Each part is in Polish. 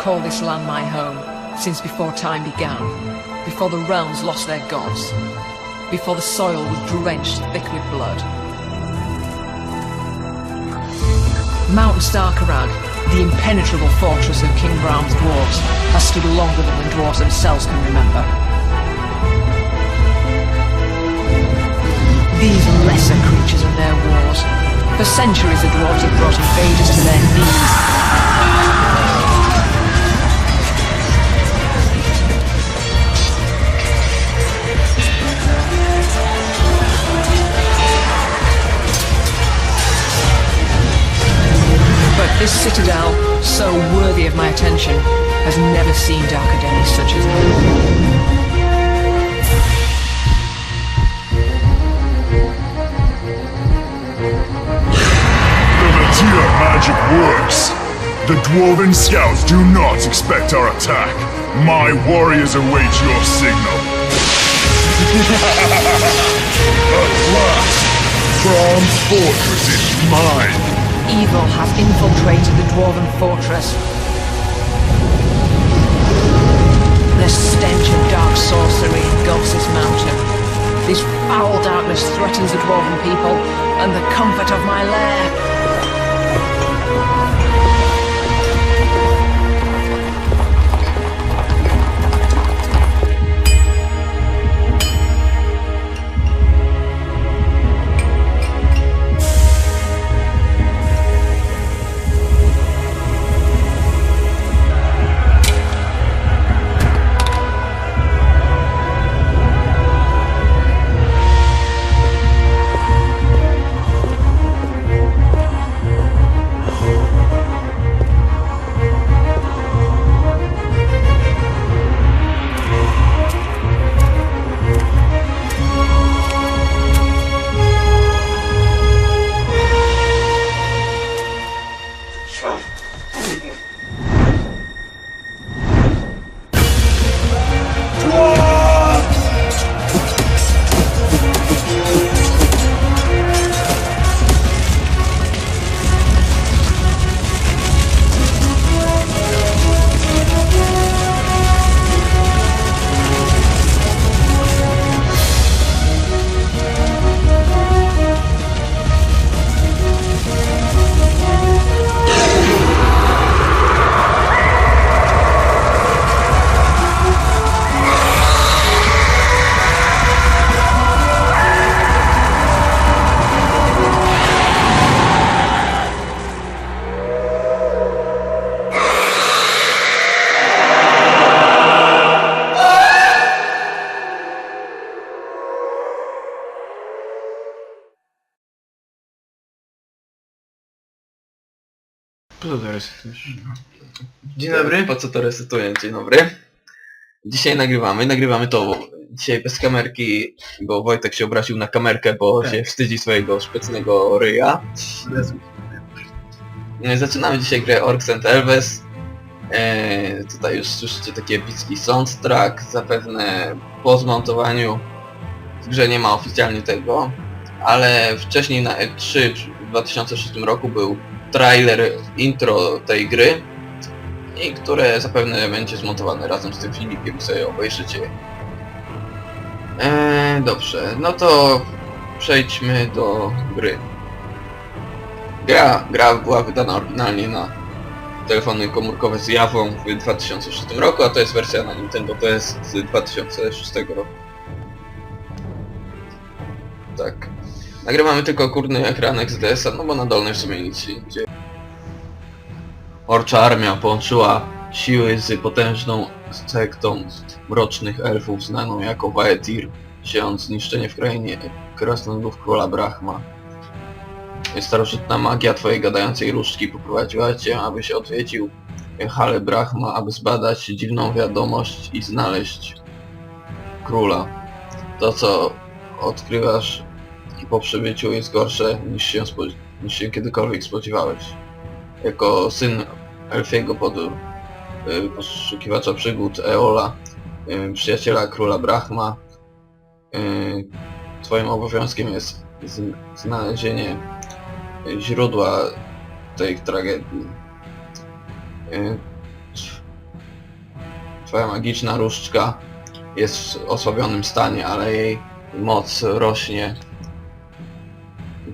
call this land my home, since before time began, before the realms lost their gods, before the soil was drenched thick with blood. Mount Starkarag, the impenetrable fortress of King Brown's dwarves, has stood longer than the dwarves themselves can remember. These lesser creatures and their wars. For centuries the dwarves have brought invaders to their knees. Citadel, so worthy of my attention, has never seen darker days such as now. Privateer magic works. The Dwarven scouts do not expect our attack. My warriors await your signal. At last, Brom's fortress is mine. Evil has infiltrated the dwarven fortress. The stench of dark sorcery engulfs this mountain. This foul darkness threatens the dwarven people and the comfort of my lair. To resetujesz? Dzień dobry, po co to resetuję? Dzień dobry. Dzisiaj nagrywamy, nagrywamy to dzisiaj bez kamerki, bo Wojtek się obraził na kamerkę, bo się wstydzi swojego szpecnego ryja. E, Zaczynamy dzisiaj grę Orcs and Elves. E, tutaj już słyszycie taki epicki soundtrack, zapewne po zmontowaniu w grze nie ma oficjalnie tego, ale wcześniej na E3 w 2006 roku był trailer intro tej gry i które zapewne będzie zmontowane razem z tym filmikiem sobie obejrzycie. Eee, dobrze, no to przejdźmy do gry. Gra, gra była wydana oryginalnie na telefony komórkowe z Jawą w 2006 roku, a to jest wersja na Nintendo DS z 2006 roku. Tak. Nagrywamy tylko górny ekranek z DS-a, no bo na dolnej w sumie nic się nie dzieje. Orcza armia połączyła siły z potężną sektą mrocznych elfów znaną jako Vaetir, siejąc zniszczenie w krainie krasnoludów króla Brahma. Starożytna magia twojej gadającej różdżki poprowadziła cię, abyś odwiedził halę Brahma, aby zbadać dziwną wiadomość i znaleźć króla. To co odkrywasz po przybyciu jest gorsze niż się, spo, niż się kiedykolwiek spodziewałeś. Jako syn Elfiego pod, y, poszukiwacza przygód Eola, y, przyjaciela króla Brahma, y, twoim obowiązkiem jest z, znalezienie źródła tej tragedii. Y, Twoja magiczna różdżka jest w osłabionym stanie, ale jej moc rośnie.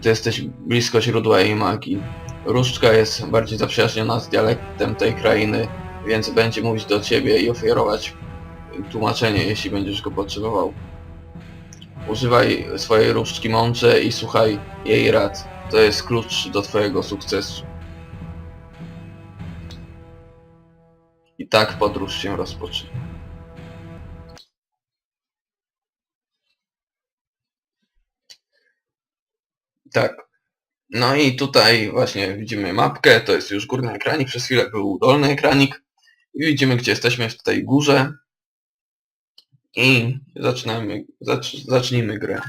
Ty jesteś blisko źródła jej magii. Różdżka jest bardziej zaprzyjaźniona z dialektem tej krainy, więc będzie mówić do ciebie i oferować tłumaczenie, jeśli będziesz go potrzebował. Używaj swojej różdżki mądrze i słuchaj jej rad. To jest klucz do twojego sukcesu. I tak podróż się rozpoczyna. Tak. No i tutaj właśnie widzimy mapkę, to jest już górny ekranik, przez chwilę był dolny ekranik. I widzimy gdzie jesteśmy w tej górze. I zaczynamy, zacz, zacznijmy grę.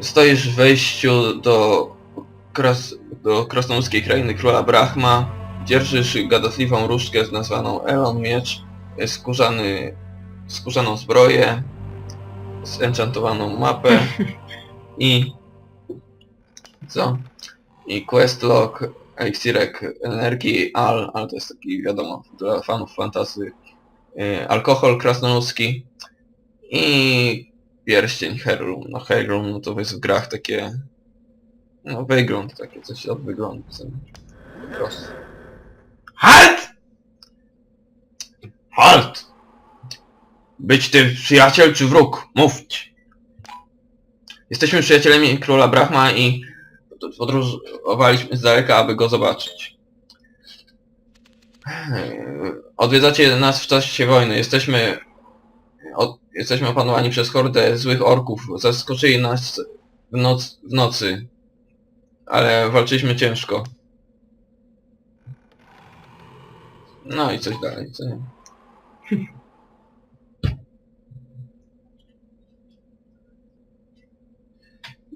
Stoisz w wejściu do, kras, do krasnoludzkiej krainy króla Brahma. Dzierżysz gadatliwą różdżkę nazwaną Elon Miecz, skórzany, skórzaną zbroję, zenchantowaną mapę i co? I questlog, eliksirek energii, al, ale to jest taki wiadomo dla fanów fantasy, y, alkohol krasnoludzki i pierścień Heirloom. No Heirloom no to jest w grach takie, no wygląd, takie coś od wyglądu. Po prostu. HALT! HALT! Być ty przyjaciel czy wróg? Mówcie. Jesteśmy przyjacielami króla Brahma i podróżowaliśmy z daleka, aby go zobaczyć. Odwiedzacie nas w czasie wojny. Jesteśmy... Od, jesteśmy opanowani przez hordę złych orków. Zaskoczyli nas w, noc, w nocy. Ale walczyliśmy ciężko. No i coś dalej, co nie?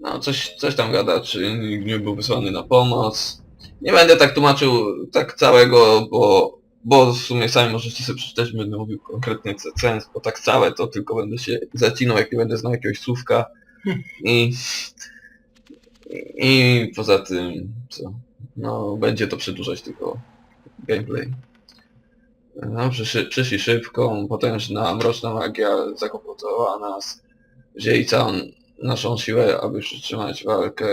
No, coś, coś tam gada, czy nikt nie był wysłany na pomoc. Nie będę tak tłumaczył tak całego, bo, bo w sumie sami możecie sobie przeczytać, będę mówił konkretnie sens, bo tak całe to tylko będę się zacinał, jak nie będę znał jakiegoś słówka. I, I poza tym, co? No, będzie to przedłużać tylko gameplay. No, przyszli, przyszli szybko, potężna, mroczna magia zakłopotowała nas. Wzięli całą naszą siłę, aby przytrzymać walkę.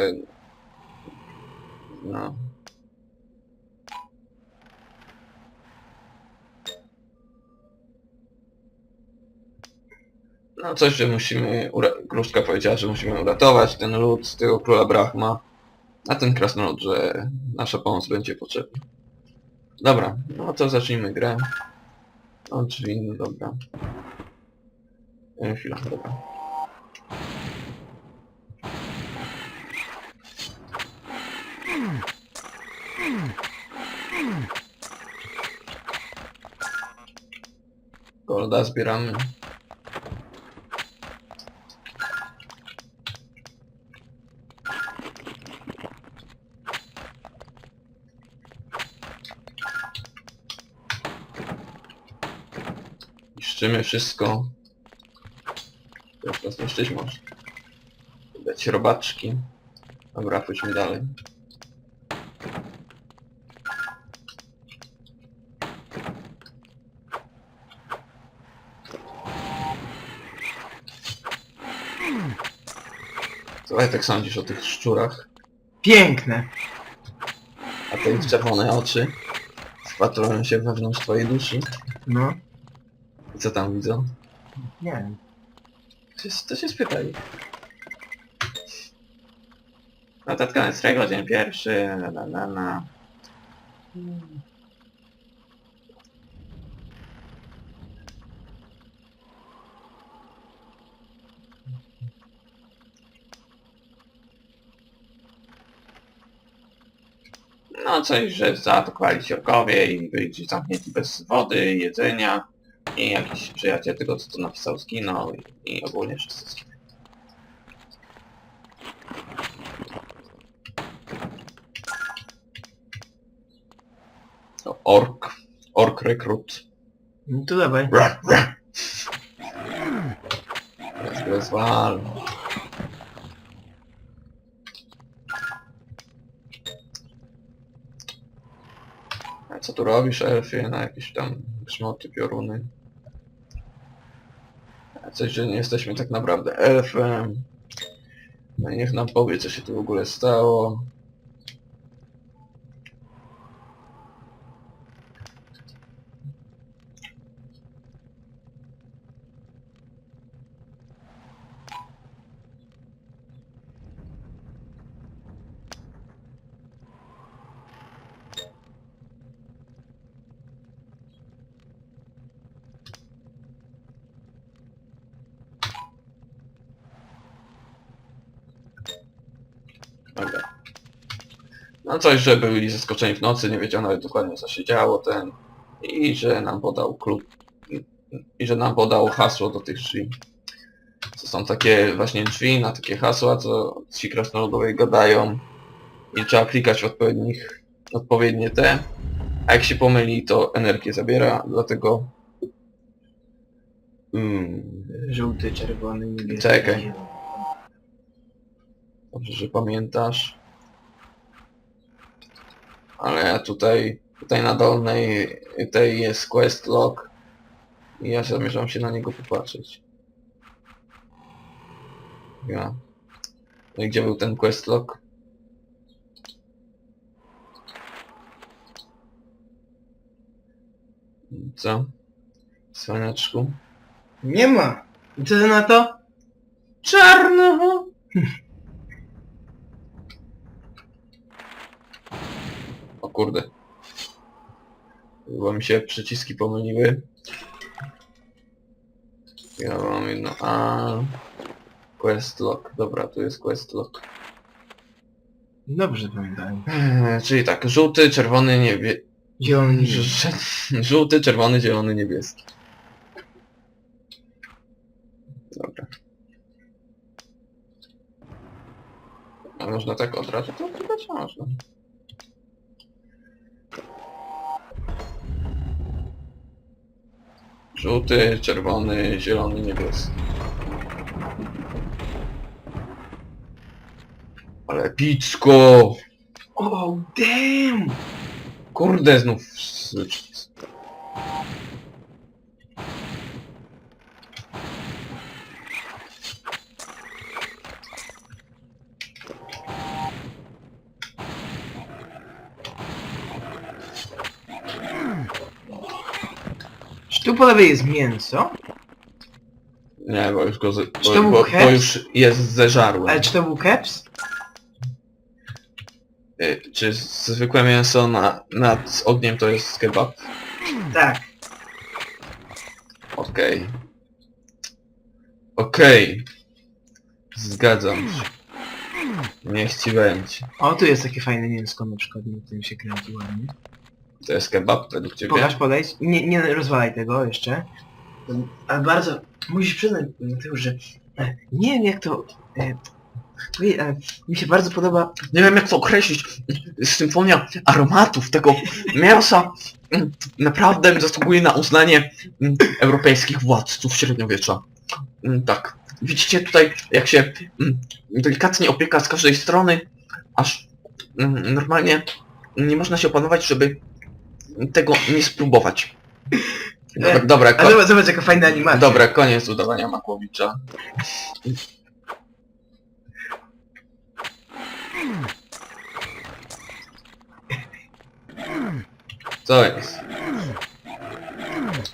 No. No coś, że musimy, Gruszka powiedziała, że musimy uratować ten lud z tego króla Brahma, a ten krasnolud, że nasza pomoc będzie potrzebna. Dobra, no to zacznijmy grę. O, drzwi, dobra. E, Chwila, dobra. Golda zbieramy. Niszczymy wszystko. Teraz zniszczyć może. Dać robaczki. Dobra, pójdźmy dalej. Co jak tak sądzisz o tych szczurach? Piękne. A te ich czerwone oczy wpatrują się wewnątrz twojej duszy. No. I co tam widzą? Nie wiem. To się, to się spytaj. Notatka Nestrego, dzień pierwszy, na. No coś, że zaatakowali się orkowie i byli zamknięci bez wody, jedzenia i jakiś przyjaciel tego co to napisał zginął i, i ogólnie wszyscy zginęli. To ork. Ork rekrut. No to dawaj. Ra, ra. Jest bezwal. A co tu robisz, elfie, na jakieś tam Szmoty, pioruny. Coś, że nie jesteśmy tak naprawdę elfem. No i niech nam powie, co się tu w ogóle stało. No coś, że byli zaskoczeni w nocy, nie wiedział nawet dokładnie co się działo, ten... I że nam podał klub... I że nam podał hasło do tych drzwi. To są takie właśnie drzwi na takie hasła, co ci krasnoludowie gadają. I trzeba klikać w odpowiednich... odpowiednie te. A jak się pomyli, to energię zabiera, dlatego... Mm, Żółty, czerwony, niebieski. Czekaj. Dobrze, że pamiętasz. Ale ja tutaj, tutaj na dolnej tej jest quest log. I ja zamierzam się na niego popatrzeć. Ja. No i gdzie był ten quest log? Co? Słoneczku? Nie ma! I co ty na to? Czarno! kurde. Chyba mi się przyciski pomyliły. Ja mam jedno A. Quest log. Dobra, tu jest quest log. Dobrze pamiętałem. Eee, czyli tak, żółty, czerwony, niebie... Zielony, niebieski. Ż- Żółty, czerwony, zielony, niebieski. Dobra. A można tak od razu to wybrać? Można. Żółty, czerwony, zielony, niebieski. Ale picko! Oh, damn! Kurde, znów tu po lewej jest mięso? Nie, bo już go z... Czy bo, to był bo, bo już jest zeżarły. Ale czy to był keps? Y, Czy zwykłe mięso na, nad ogniem to jest kebab? Tak. Okej. Okej. Zgadzam się. Niech ci będzie. O, tu jest takie fajne mięsko na przykład, na którym się kręci ładnie. To jest kebab według ciebie? Pokaż, podejdź. Nie, nie rozwalaj tego jeszcze. Ale bardzo... Musisz przyznać, Mateusz, że... e, Nie wiem jak to... E, ale mi się bardzo podoba... Nie wiem jak to określić. Symfonia aromatów tego mięsa naprawdę zasługuje na uznanie europejskich władców średniowiecza. Tak. Widzicie tutaj jak się delikatnie opieka z każdej strony, aż normalnie nie można się opanować, żeby tego nie spróbować. Dobra, E, dobra, A ko- zobacz, zobacz jaka fajna animacja. dobra, koniec udawania Makłowicza. Co jest?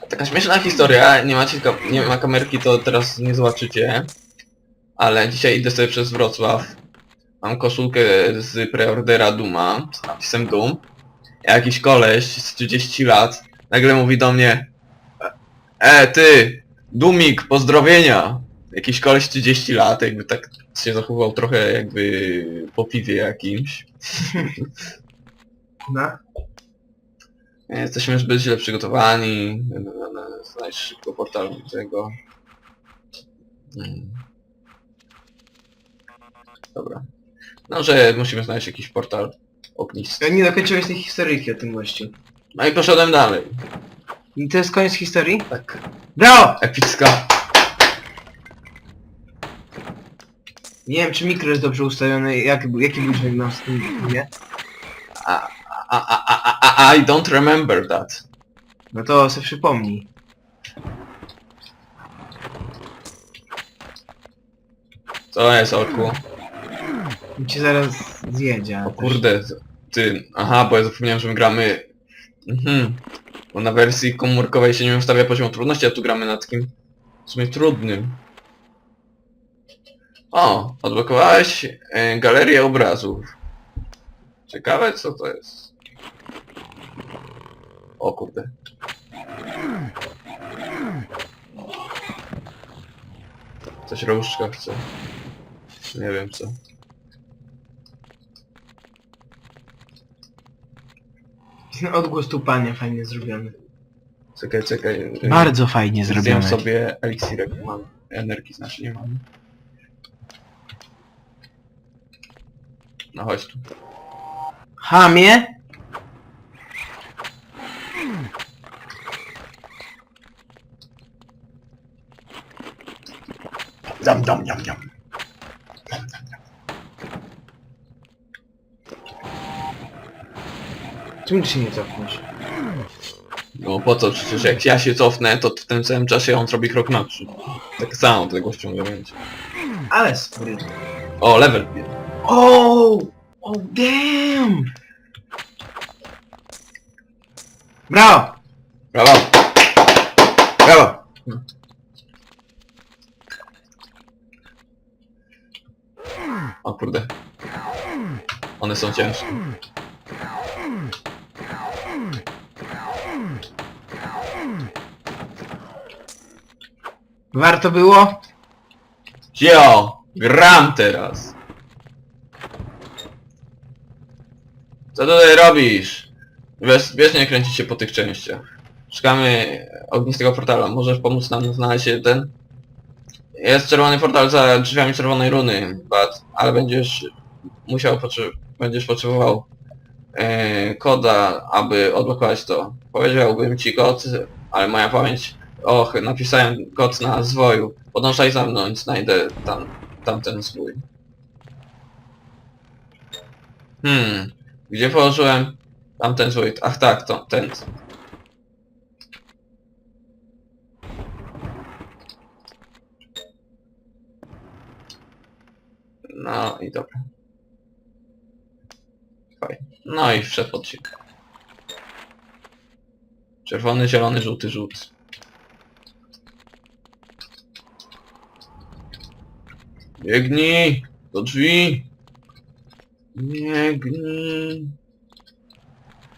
Taka śmieszna historia, nie macie ka- nie ma kamerki, to teraz nie zobaczycie. Ale dzisiaj idę sobie przez Wrocław. Mam koszulkę z preordera Duma, z napisem Doom. Jakiś koleś z 30 lat nagle mówi do mnie E, ty! Dumik, pozdrowienia! Jakiś koleś 30 lat, jakby tak się zachowywał trochę jakby po piwie jakimś. No. Jesteśmy zbyt źle przygotowani. Znaleźć szybko portal tego. Mm. Dobra. No, że musimy znaleźć jakiś portal ognisty. Ja nie dokończyłeś tej historyjki o tym gościu. No i poszedłem dalej. I to jest koniec historii? Tak. Brawo! Epicka. Nie wiem czy mikro jest dobrze ustawione, jak, jaki był dźwięk na tym nie? A, a, a, a, a, I don't remember that. No to se przypomnij. Co jest, orku? I Cię zaraz zjedzie. O kurde, ty... Aha, bo ja zapomniałem, że my gramy... Mhm. Bo na wersji komórkowej się nie ustawia poziom trudności, a tu gramy na takim... w sumie trudnym. O, odblokowałeś e, galerię obrazów. Ciekawe co to jest. O kurde. Coś różdżka chce. Nie wiem co. Odgłos tupania fajnie zrobiony. Czekaj, czekaj. Bardzo fajnie Zjem zrobiony. sobie eliksirek, mam energii, znaczy nie mam. No chodź tu. Hamie? Dam, dam, dam, dam. Czemu ty się nie cofniesz? No po co? Przecież jak ja się cofnę, to w tym samym czasie on zrobi krok naprzód. Tak samo odległością będzie. Ale sprytny. O, level. Oh! Oh damn! Brawo! Brawo! Brawo! O kurde. One są ciężkie. Warto było? Cio! Gram teraz! Co tutaj robisz? Wiesz, wiecznie kręci się po tych częściach. Szukamy ognistego portala. Możesz pomóc nam znaleźć ten? Jest czerwony portal za drzwiami czerwonej runy, but, ale będziesz musiał, będziesz potrzebował e, koda, aby odblokować to. Powiedziałbym ci kod, ale moja pamięć... Och, napisałem kod na zwoju. Podążaj za mną i znajdę tam, tamten zwój. Hmm, gdzie położyłem tamten zwój? Ach tak, to ten. No i dobra. Fajnie. No i wszedł pod. Czerwony, zielony, żółty, żółty. Biegnij! Do drzwi! Biegnij!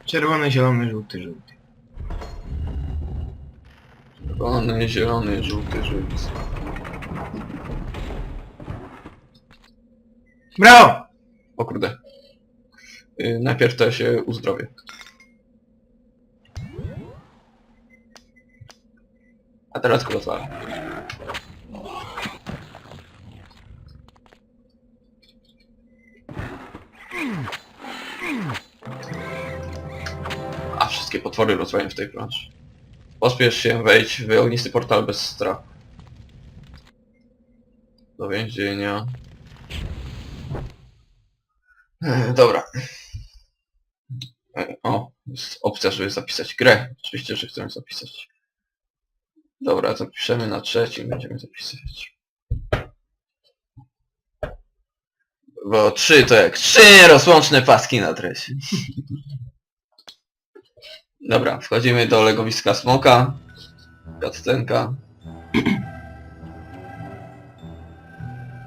Czerwony, zielony, żółty, żółty. Czerwony, zielony, żółty, żółty. Brawo! O kurde. Yy, najpierw to się uzdrowię. A teraz go potwory rozmawiają w tej planszy. Pospiesz się, wejdź w ognisty portal bez strachu. Do więzienia. E, Dobra. E, O, jest opcja, żeby zapisać grę. Oczywiście, że chcemy zapisać. Dobra, zapiszemy na trzecim, będziemy zapisywać. Bo trzy to jak trzy rozłączne paski na treści. Dobra, wchodzimy do legowiska smoka. Cutscenka.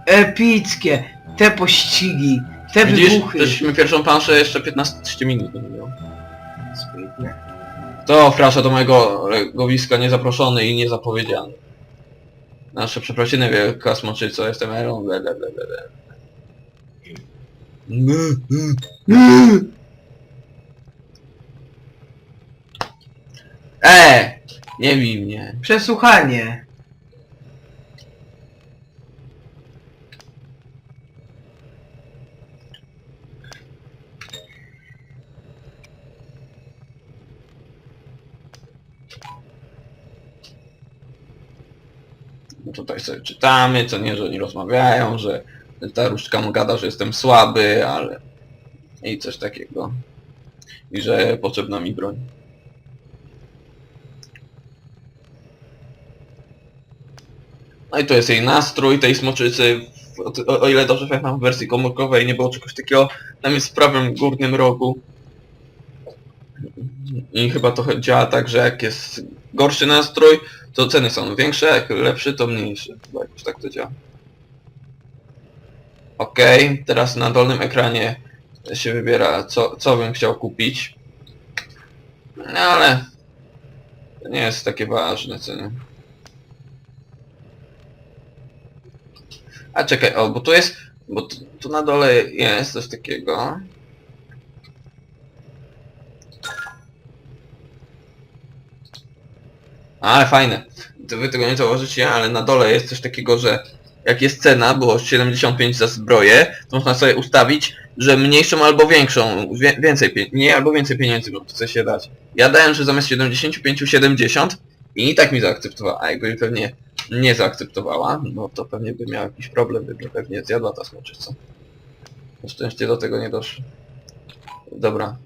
Epickie! Te pościgi! Te Widzisz, wybuchy! tośmy pierwszą planszę jeszcze 15 minut nie miał. Sprytne. To wkracza do mojego legowiska niezaproszony i niezapowiedziany. Nasze przeprosiny wielka smoczyco, jestem Elon, ble, ble, ble, ble, ble. E, Nie bij mnie. Przesłuchanie! No tutaj sobie czytamy, co nie, że oni rozmawiają, że ta różdżka mu gada, że jestem słaby, ale... I coś takiego. I że potrzebna mi broń. No i to jest jej nastrój tej smoczycy. O, o, ile dobrze pamiętam w wersji komórkowej nie było czegoś takiego. Tam jest w prawym górnym rogu. I chyba to działa tak, że jak jest gorszy nastrój, to ceny są większe, jak lepszy to mniejszy. Chyba jakoś tak to działa. Okej, teraz na dolnym ekranie się wybiera co, co bym chciał kupić. No ale to nie jest takie ważne, nie? A czekaj, o, bo tu jest, bo tu, tu na dole jest coś takiego. Ale fajne. To wy tego nie zauważycie, ale na dole jest coś takiego, że jak jest cena, było 75 za zbroję, to można sobie ustawić, że mniejszą albo większą, wie, więcej nie albo więcej pieniędzy bo chce się dać. Ja dałem, że zamiast 75 70 i tak mi zaakceptowała, a jakby pewnie nie zaakceptowała, no to pewnie by miała jakiś problem, by mnie pewnie zjadła ta smoczyca. Na szczęście do tego nie doszło. Dobra.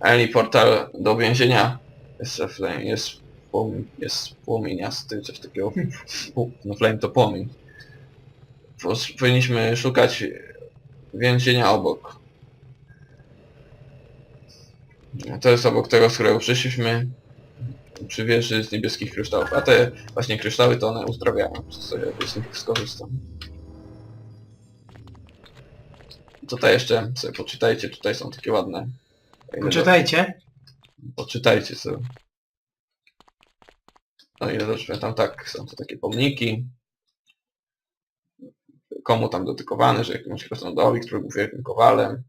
Eli portal do więzienia jest, flame, jest, płomień, jest płomieniasty, coś takiego. No flame to płomień. Powinniśmy szukać więzienia obok. To jest obok tego, z którego przyszliśmy. Przy wieży z niebieskich kryształów. A te właśnie kryształy to one uzdrawiają, co ja z nich skorzystam. Tutaj jeszcze sobie poczytajcie, tutaj są takie ładne. Poczytajcie. Poczytajcie sobie. No ile dobrze pamiętam, tak, są to takie pomniki. Komu tam dedykowany, że jakiemuś krasnoludowi, który był wielkim kowalem.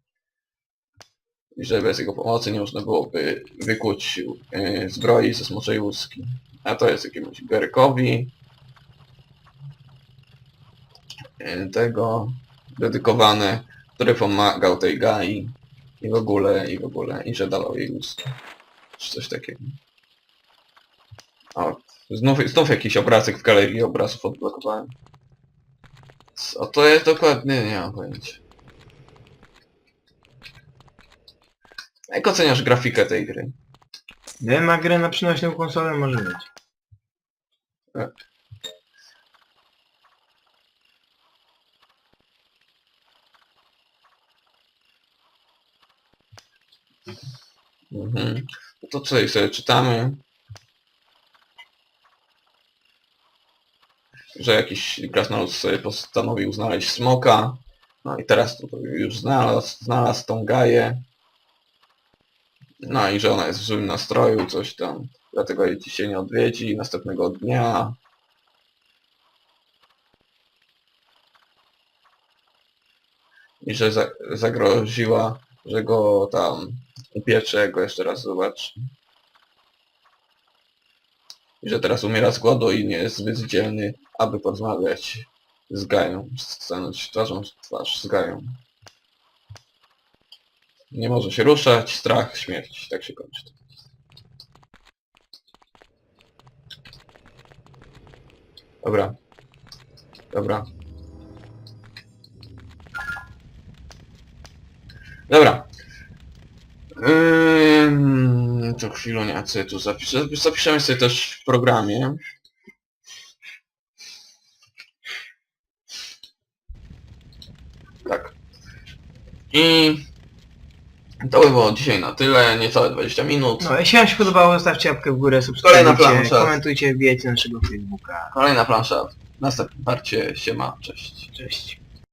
I że bez jego pomocy nie można byłoby wykuć yy, zbroi ze smoczej łuski. A to jest jakiemuś Gerykowi. Yy, tego dedykowane, który pomagał tej Gai. I w ogóle, i w ogóle, i że dawał jej łuski. Czy coś takiego. O, znów, znów jakiś obrazek w galerii obrazów odblokowałem. Co to jest dokładnie? Nie mam pojęcia. Jak oceniasz grafikę tej gry? Gdybym ma grę na przynośną konsolę, może być. Mhm. No to tutaj sobie czytamy. Że jakiś krasnolud sobie postanowił znaleźć smoka. No i teraz to już znalazł, znalazł tą gaję. No i że ona jest w złym nastroju, coś tam. Dlatego jej dzisiaj nie odwiedzi następnego dnia. I że za, zagroziła, że go tam upiecze, go jeszcze raz zobaczy. I że teraz umiera z głodu i nie jest zbyt dzielny, aby porozmawiać z Gają, stanąć twarzą w twarz z Gają. Nie może się ruszać, strach, śmierć. Tak się kończy. Dobra. Dobra. Dobra. Ym, to chwilę, co ja tu zapiszę. Zapiszemy sobie też w programie. Tak. I to by było dzisiaj na tyle, niecałe 20 minut. No, jeśli wam się podobało, zostawcie łapkę w górę, Kolejna subskrybujcie, plansza. komentujcie, wbijajcie na naszego Facebooka. Kolejna plansza w następnym parcie. Siema, cześć. Cześć.